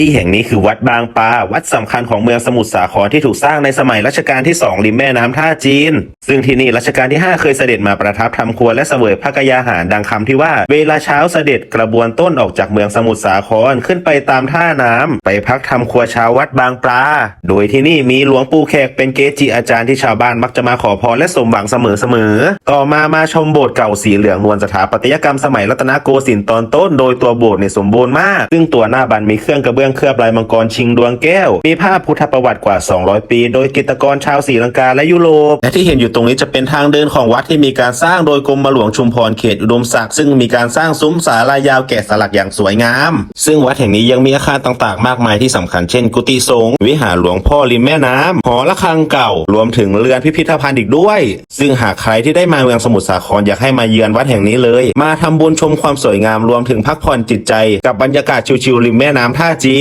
ที่แห่งนี้คือวัดบางปลาวัดสำคัญของเมืองสมุทรสาครที่ถูกสร้างในสมัยรัชกาลที่ 2 ริมแม่น้ำท่าจีน ซึ่งที่นี่รัชกาลที่ 5 เคยเสด็จมาประทับทำครัวและเสวยพระกยาหารดังคำที่ว่า เวลาเช้าเสด็จกระบวนต้นออกจากเมืองสมุทรสาครขึ้นไปตามท่าน้ำไปพักทำครัวชาวัดบางปลา โดยที่นี่มีหลวงปู่แขกเป็นเกจิอาจารย์ที่ชาวบ้านมักจะมาขอพรและสมหวังเสมอๆต่อมามาชมโบสถ์เก่าสีเหลืองนวลสถาปัตยกรรมสมัยรัตนโกสินทร์ตอนต้น โดยตัวโบสถ์เนี่ยสมบูรณ์มาก ซึ่งตัวหน้าบันมีเครื่องกระเบื้องเคลือบลายมังกรชิงดวงแก้ว มีภาพพุทธประวัติกว่า 200 ปี โดยกิตกรชาวศรีลังกาและยุโรป และที่เห็นอยู่ตรงนี้จะเป็นทางเดินของวัดที่มีการสร้างโดยกรมหลวงชุมพรเขตอุดมศักดิ์ซึ่งมีการสร้างซุ้มศาลายาวแกะสลักอย่างสวยงาม ซึ่งวัดแห่งนี้ยังมีอาคารต่างๆ มากมายที่สำคัญเช่น กุฏิสงฆ์วิหารหลวงพ่อริมแม่น้ำหอระฆังเก่า รวมถึงเรือนพิพิธภัณฑ์อีกด้วย ซึ่งหากใครที่ได้มาเมืองสมุทรสาครอยากให้มาเยือนวัดแห่งนี้เลย มาทำบุญชมความสวยงามรวมถึงพักผ่อนจิตใจ กับบรรยากาศชิวๆริมแม่น้ำท่าจี